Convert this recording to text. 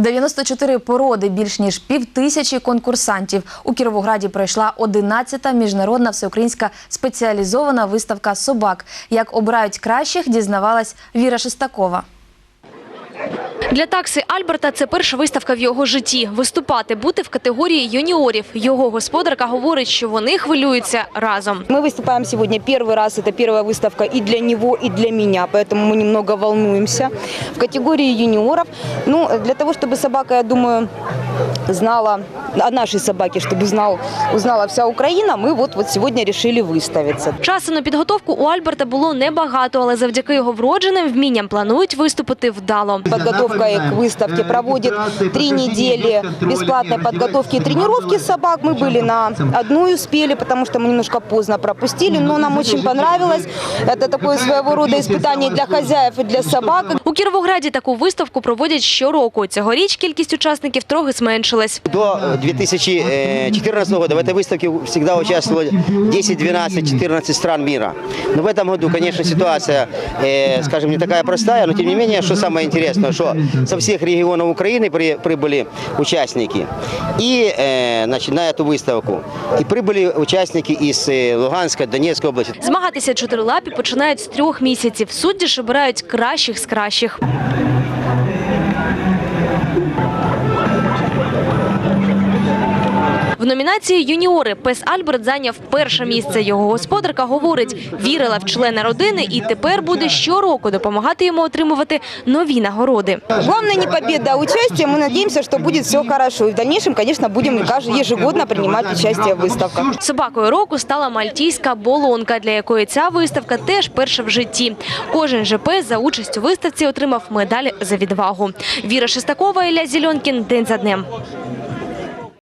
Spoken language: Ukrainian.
94 породи, більш ніж півтисячі конкурсантів. У Кіровограді пройшла 11-та міжнародна всеукраїнська спеціалізована виставка собак. Як обирають кращих, дізнавалась Віра Шестакова. Для такси Альберта це перша виставка в його житті. Виступати, бути в категорії юніорів. Його господарка говорить, що вони хвилюються разом. Мы выступаем сегодня первый раз, это первая выставка и для него, и для меня, поэтому мы немного волнуемся. В категории юниоров, ну, для того, чтобы собака, я думаю, знала, о нашей собаке, чтобы знал, узнала вся Украина, мы вот, вот сегодня решили выставиться. Часу на підготовку у Альберта було небагато, але завдяки його вродженим вмінням планують виступити вдало. Подготовка к выставке проводит три недели бесплатной подготовки и тренировки собак. Мы были на одну успели, потому что мы немножко поздно пропустили, но нам очень понравилось. Это такое своего рода испытание для хозяев и для собак. У Кіровограді таку виставку проводять щороку. Цьогоріч кількість учасників трохи зменшилась. До э, 2014 года в этой выставке всегда участвовало 10, 12, 14 стран мира. Но в этом году, конечно, ситуация, э, скажем, не такая простая, но тем не менее, что самое интересное, что со всех регионов Украины при- прибыли участники и, э, значит, на эту выставку. И прибыли участники из э, Луганской, Донецкой области. Змагатися чотирилапі починають з трьох місяців. Судді ж обирають кращих з кращих. віруючих. В номінації юніори пес Альберт зайняв перше місце. Його господарка говорить, вірила в члена родини і тепер буде щороку допомагати йому отримувати нові нагороди. Главное не победа, а участие. Мы надеемся, что будет все хорошо. И в дальнейшем, конечно, будем каждый- ежегодно принимать участие в выставках. Собакою року стала мальтійська болонка, для якої ця виставка теж перша в житті. Кожен же пес за участь у виставці отримав медаль за відвагу. Віра Шестакова, Ілля Зільонкін. День за днем.